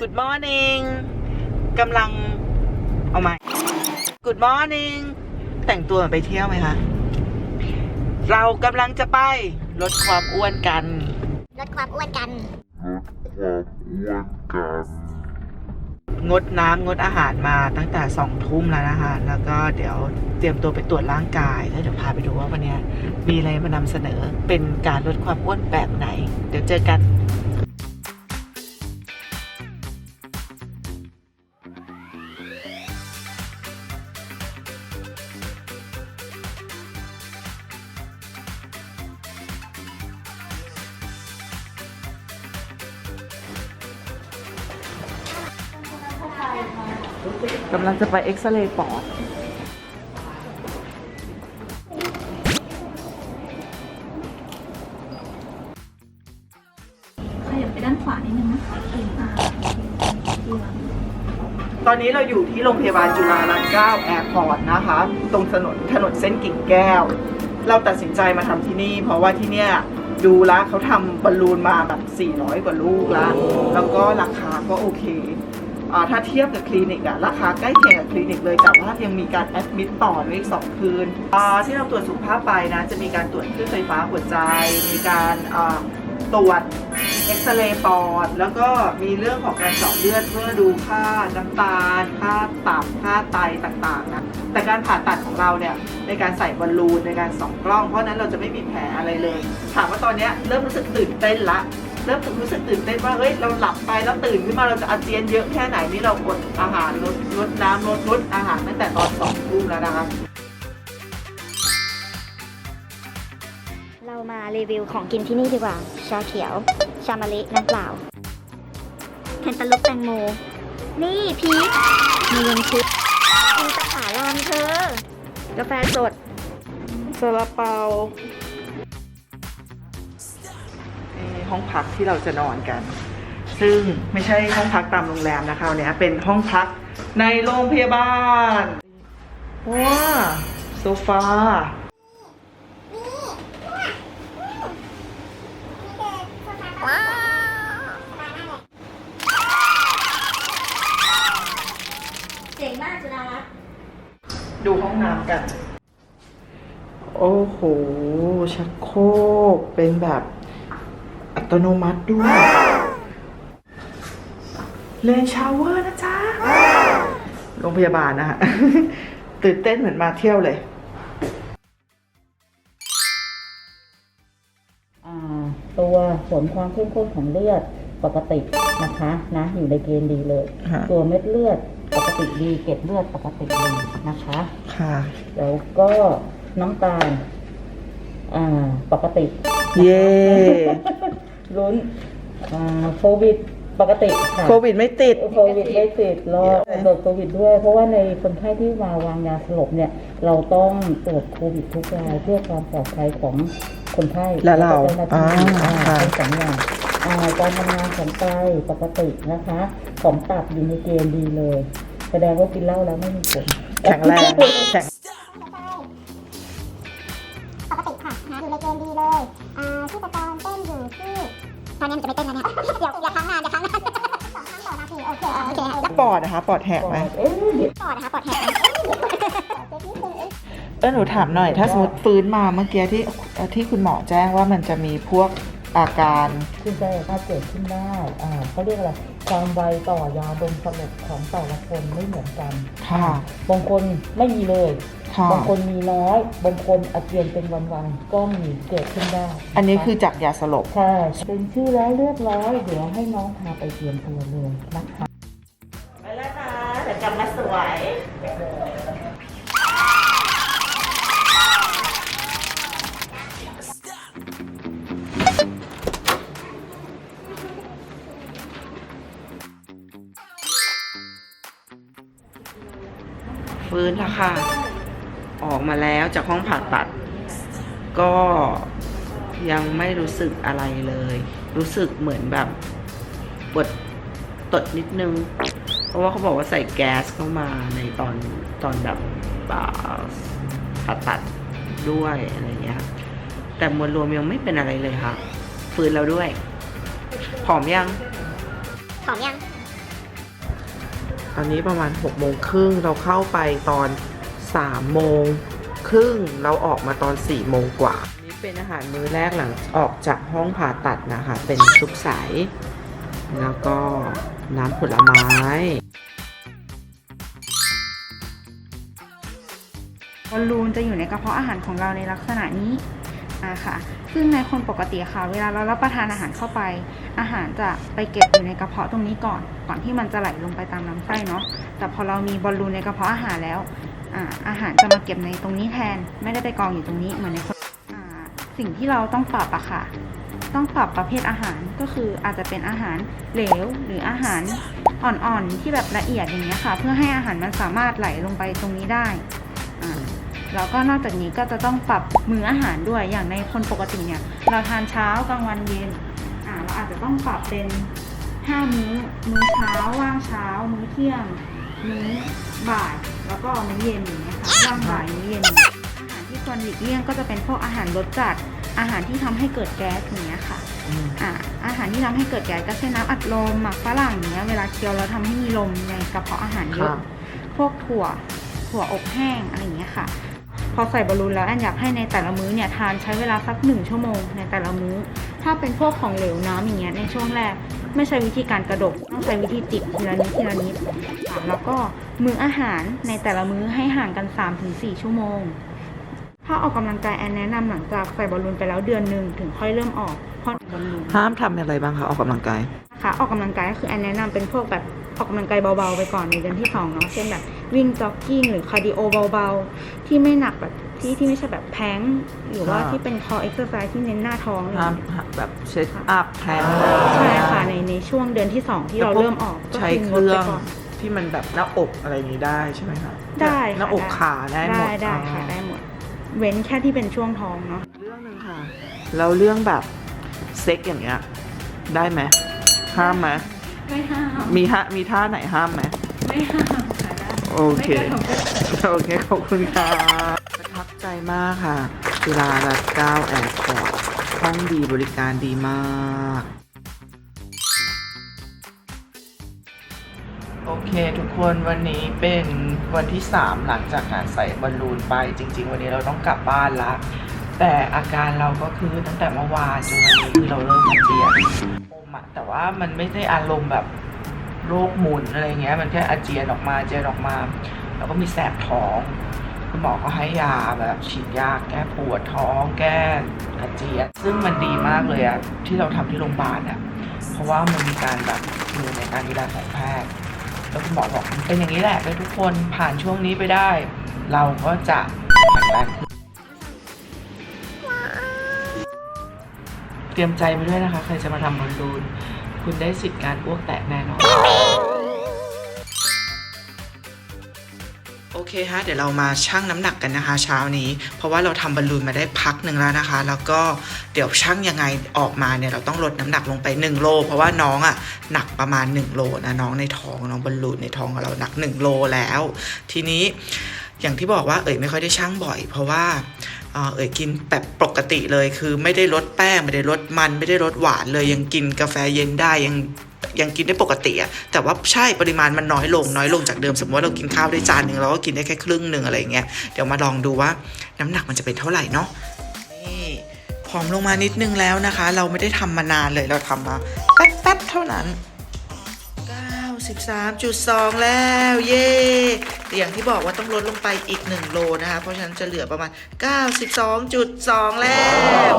Good morning กำลัง เอาใหม่ Good morning แต่งตัวเหมือนไปเที่ยวไหมคะ เรากำลังจะไปลดความอ้วนกันลดความอ้วนกัน งดน้ำงดอาหารมาตั้งแต่สองทุ่มแล้วนะคะ แล้วก็เดี๋ยวเตรียมตัวไปตรวจร่างกาย แล้วเดี๋ยวพาไปดูว่าวันเนี้ยมีอะไรมานำเสนอเป็นการลดความอ้วนแบบไหน เดี๋ยวเจอกัน กำลังจะไปเอ็กซเรย์ปอดขยับไปด้านขวานิดนึงนะคะอ่าตอนนี้เราอยู่ที่โรงพยาบาลจุฬาลังเก้าแอร์พอร์ตนะคะ ตรงถนนถนนเส้นกิ่งแก้ว เราตัดสินใจมาทำที่นี่ เพราะว่าที่เนี่ยดูแล้วเขาทำบอลลูนมาแบบ 400 กว่าลูกแล้วแล้วก็ราคาก็โอเคอ่า ถ้าเทียบกับคลินิกอะราคาใกล้เคียงกับคลินิกเลยแต่ว่ายังมีการแอดมิดต่อในอีก 2 คืนอ่าที่เราตรวจสุขภาพไปนะ จะมีการตรวจคลื่นไฟฟ้าหัวใจ มีการอ่าตรวจเอ็กซเรย์ปอด แล้วก็มีเรื่องของการเจาะเลือดเพื่อดูค่าน้ำตาล ค่าตับ ค่าไตต่างๆนะ แต่การผ่าตัดของเราเนี่ย ในการใส่บอลลูนในการส่องกล้อง เพราะนั้นเราจะไม่มีแผลอะไรเลย ถามว่าตอนนี้เริ่มรู้สึกตื่นเต้นละ เริ่มรู้สึกตื่นเต้นว่าเฮ้ยเราหลับไปแล้วตื่นขึ้นมาเราจะอาเจียนเยอะแค่ไหนนี่เราอดอาหารลดลดน้ำลดลดอาหารตั้งแต่ตอนสองทุ่มแล้วนะคะเรามารีวิวของกินที่นี่ดีกว่า ชาเขียว ชามะลิน้ำเปล่าเทนตาลุกแตงโม นี่พีชมียังชิปกินตะขาลอนเธอกาแฟสดซาลาเปา ห้องพักที่เราจะนอนกัน ซึ่งไม่ใช่ห้องพักตามโรงแรมนะคะวันนี้เป็นห้องพักในโรงพยาบาลว้าโซฟาเจ๋งมากจุฬารัตน์ดูห้องน้ำกัน โอ้โห ชักโครกเป็นแบบ ตโนมัติด้วยเลนชาวเวอร์นะจ๊ะ โรงพยาบาลนะฮะ ตื่นเต้นเหมือนมาเที่ยวเลยอ่าตัวผลความเข้มข้นของเลือดปกตินะคะนะอยู่ในเกณฑ์ดีเลยฮะตัวเม็ดเลือดปกติดีเกล็ดเลือดปกติดีนะคะ ค่ะ แล้วก็น้ำตาล อ่า ปกติ เย่ ลุ้นอ่าโควิดปกติค่ะโควิดไม่ติด โควิดไม่ติดรอตรวจโควิดด้วย เพราะว่าในคนไข้ที่มาวางยาสลบเนี่ย เราต้องตรวจโควิดทุกรายเพื่อความปลอดภัยของคนไข้และเราจ้หน้ที่อ่าอ่าค่ะเป็นสองอย่างอ่าการทำงานของไตปกตินะคะ ของตับอยู่ในเกณฑ์ดีเลย แสดงว่ากินเหล้าแล้วไม่มีผล แข็งแรงแข็ง ตอนนี้มันจะไม่เต้นแล้วเนี่ยเดี๋ยวอย่าค้างนานอย่าค้างนานสองครั้งต่อนาทีโอเคโอเคแล้วปอดนะคะปอดแหกไหมเอ๊ะเดี๋ยวปอดนะคะปอดแหกนะเออหนูถามหน่อย ถ้าสมมติฟื้นมาเมื่อกี้ที่เอ่อที่คุณหมอแจ้งว่ามันจะมีพวกอาการ ขึ้นได้ถ้าเกิดขึ้นได้อ่าเขาเรียกอะไร ความไวต่อยาดมสลบของแต่ละคนไม่เหมือนกันค่ะ บางคนไม่มีเลยค่ะบางคนมีน้อย บางคนอาเจียนเป็นวันๆ ก็มีเกิดขึ้นได้ อันนี้คือจากยาสลบ ใช่ เป็นชื่อแล้วเรียบร้อย เดี๋ยวให้น้องพาไปเตรียมตัวเลยนะคะ ค่ะ ออกมาแล้วจากห้องผ่าตัด ก็ยังไม่รู้สึกอะไรเลย รู้สึกเหมือนแบบปวดตดนิดนึง เพราะว่าเขาบอกว่าใส่แก๊สเข้ามาในตอนตอนแบบอ่าผ่าตัดด้วยอะไรเงี้ย แต่มวลรวมยังไม่เป็นอะไรเลยค่ะ ฟื้นแล้วด้วย ผอมยัง ผอมยัง ตอนนี้ประมาณ6กโมงครึ่งเราเข้าไปตอน3โมงครึ่งเราออกมาตอน4ี่โมงกว่า นี่เป็นอาหารมื้อแรกหลังออกจากห้องผ่าตัดนะคะ เป็นซุปใส แล้วก็น้ำผลไม้บอลลูนจะอยู่ในกระเพาะอาหารของเราในลักษณะนี้อ่าค่ะ ซึ่งในคนปกติค่ะ เวลาเรารับประทานอาหารเข้าไป อาหารจะไปเก็บอยู่ในกระเพาะตรงนี้ก่อน ก่อนที่มันจะไหลลงไปตามลำไส้เนาะ แต่พอเรามีบอลลูนในกระเพาะอาหารแล้วอาหารจะมาเก็บในตรงนี้แทน ไม่ได้ไปกองอยู่ตรงนี้เหมือนในคนสิ่งที่เราต้องปรับอะค่ะ ต้องปรับประเภทอาหารก็คืออาจจะเป็นอาหารเหลวหรืออาหารอ่อนๆที่แบบละเอียดอย่างเงี้ยค่ะ เพื่อให้อาหารมันสามารถไหลลงไปตรงนี้ได้ แล้วก็นอกจากนี้ก็จะต้องปรับมื้ออาหารด้วยอย่างในคนปกติเนี่ย เราทานเช้ากลางวันเย็นอ่าเราอาจจะต้องปรับเป็น5มื้อ มื้อเช้าว่างเช้า มื้อเที่ยง มื้อบ่าย แล้วก็มื้อเย็นอย่างเงี้ยค่ะว่างบ่ายมื้อเย็นอาหารที่ควรหลีกเลี่ยงก็จะเป็นพวกอาหารรสจัด อาหารที่ทำให้เกิดแก๊สอย่างเงี้ยค่ะอ่าอาหารที่ทำให้เกิดแก๊สก็เช่นน้ำอัดลมหมักฝรั่งอย่างเงี้ยเวลาเคี้ยวแล้วทำให้มีลมในกระเพาะอาหารเยครัอะบพวกถั่วถั่วอบแห้งอะไรอย่างเงี้ยค่ะ พอใส่บอลลูนแล้วแอนอยากให้ในแต่ละมื้อเนี่ยทานใช้เวลาสักหนึ่งชั่วโมงในแต่ละมื้อ ถ้าเป็นพวกของเหลวน้ำอย่างเงี้ยในช่วงแรกไม่ใช้วิธีการกระดกต้องใช้วิธีจิบทีละนิดทีละนิดอะแล้วก็มื้ออาหารในแต่ละมื้อให้ห่างกัน 3-4 ชั่วโมง ถ้าออกกำลังกายแอนแนะนำหลังจากใส่บอลลูนไปแล้วเดือนหนึ่งถึงค่อยเริ่มออกเพราะบอลลูนห้ามทำอะไรบ้างคะออกกำลังกายนะคะออกกำลังกายก็คือแอนแนะนำเป็นพวกแบบ ออกกำลังกายเบาๆไปก่อนในเดือนที่สองเนาะเช่นแบบวิ่งจ็อกกิ้งหรือคาร์ดิโอเบาๆ ที่ไม่หนักแบบที่ที่ไม่ใช่แบบแพงหรือว่าอ่าที่เป็นคอเอ็กซ์ไซส์ที่เน้นหน้าท้องอะไรอย่าห้างมเงี้ยแบบเช็ดอัพแทนใช่ค่ะในในช่วงเดือนที่สองที่เราเริ่มออกก็ใช้คือเคงดรื่ไปองก่อนที่มันแบบหน้าอกอะไรนี้ได้ใช่ไหมคะได้ค่ะหน้าอกขาได้หมดได้ได้ค่ะอ๋อได้หมด เว้นแค่ที่เป็นช่วงท้องเนาะเรื่องหนึ่งค่ะแล้วเรื่องแบบเซ็กอย่างเงี้ยได้ไหมห้ามไหม ไม่ห้ามมีฮะมีท่าไหนห้ามไหมไม่ห้ามค่ะได้โอเค ไม่กระทบกระเทือนโอเค ขอบคุณค่ะประทับใจมากค่ะจุฬารัตน์เก้าแอร์พอร์ตห้องดีบริการดีมาก โอเค ทุกคนวันนี้เป็นวันที่ 3 หลังจากการใส่บอลลูนไปจริง ๆ วันนี้เราต้องกลับบ้านละ แต่อาการเราก็คือตั้งแต่เมื่อวานจนวันนี้คือเราเริ่มอาเจียนอมอะแต่ว่ามันไม่ได้อารมณ์แบบโรคหมุนอะไรเงี้ย มันแค่อาเจียนออกมาเจียนออกมา แล้วก็มีแสบท้องคุณหมอก็ให้ยาแบบฉีดยาแก้ปวดท้องแก้อาเจียนซึ่งมันดีมากเลยอะที่เราทำที่โรงพยาบาลอะเพราะว่ามันมีการแบบอยู่ในการดูแลของแพทย์แล้วคุณหมอบอกเป็นอย่างนี้แหละเลยทุกคนผ่านช่วงนี้ไปได้ เราก็จะแข็งแรงขึ้น เตรียมใจไปด้วยนะคะ ใครจะมาทำบอลลูน คุณได้สิทธิ์การอ้วกแตกแน่นอน โอเคฮะ เดี๋ยวเรามาชั่งน้ำหนักกันนะคะ เช้านี้ เพราะว่าเราทำบอลลูนมาได้พักหนึ่งแล้วนะคะ แล้วก็เดี๋ยวชั่งยังไงออกมาเนี่ยเราต้องลดน้ำหนักลงไป 1 โล เพราะว่าน้องอะ่ะหนักประมาณ 1 โลนะน้องในท้องน้องบอลลูนในท้องของเราหนัก 1 โลแล้ว ทีนี้อย่างที่บอกว่าเอ๋ยไม่ค่อยได้ชั่งบ่อย เพราะว่า เอ่อเอ๋ยกินแบบปกติเลยคือไม่ได้ลดแป้งไม่ได้ลดมัน ไม่ได้ลดหวานเลยยังกินกาแฟเย็นได้ยังยังกินได้ปกติอะแต่ว่าใช่ปริมาณมันน้อยลงน้อยลงจากเดิมสมมติว่าเรากินข้าวได้จานหนึ่งเราก็กินได้แค่ครึ่งหนึ่งอะไรเงี้ยเดี๋ยวมาลองดูว่าน้ำหนักมันจะเป็นเท่าไหร่เนาะนี่ผอมลงมานิดนึงแล้วนะคะ เราไม่ได้ทำมานานเลยเราทำมาแป๊บๆเท่านั้น 13.2 แล้ว เย่แต่อย่างที่บอกว่าต้องลดลงไปอีก 1 โลนะคะ เพราะฉะนั้นจะเหลือประมาณ 92.2 แล้ว